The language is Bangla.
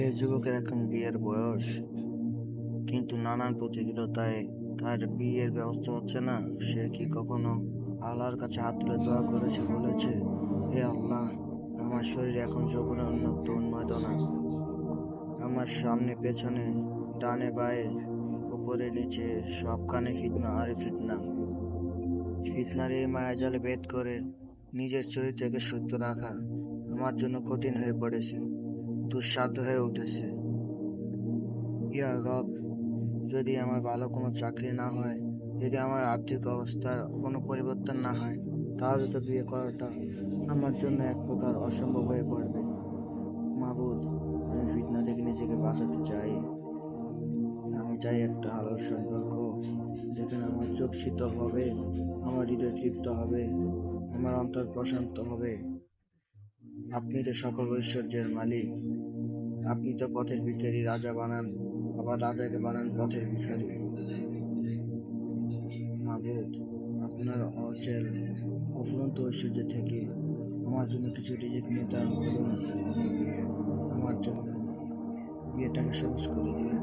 এই যুবকের এখন বিয়ের বয়স। কিন্তু নানান প্রতিকূলতায় তার বিয়ের ব্যবস্থা হচ্ছে না। সে কি কখনো আল্লাহর কাছে হাত তুলে দোয়া করেছে বলেছে? হে আল্লাহ, আমার শরীর এখন যৌবনের উন্নত উন্মাদনা। আমার সামনে, পেছনে, ডানে, বায়ে, উপরে, নিচে সবখানে ফিতনা আরে ফিতনা। ফিতনার এই মায়াজালে ভেদ করে নিজের চরিত্রকে সত্য রাখা আমার জন্য কঠিন হয়ে পড়েছে। দুঃসাধ্য হয়ে উঠেছে। ইয়া রব, যদি আমার ভালো কোনো চাকরি না হয়, যদি আমার আর্থিক অবস্থার কোনো পরিবর্তন না হয়, তাহলে তো বিয়ে করাটা আমার জন্য এক প্রকার অসম্ভব হয়ে পড়বে। মাবুদ, আমি ফিতনা থেকে নিজেকে বাঁচাতে চাই। আমি চাই একটা হালাল সম্পর্ক, যেখানে আমার চোখ শীতল হবে, আমার হৃদয় তৃপ্ত হবে, আমার অন্তর প্রশান্ত হবে। আপনি তো সকল ঐশ্বর্যের মালিক। আপনি তো পথের ভিখারি, রাজা বানান, আবার রাজাকে বানান পথের ভিখারি। মাবুদ, আপনার অচেল, অফুরন্ত ঐশ্বর্য থেকে আমার জন্য কিছু রিজিক নির্ধারণ করুন। আমার জন্য বিয়েটাকে সহজ করে দিন।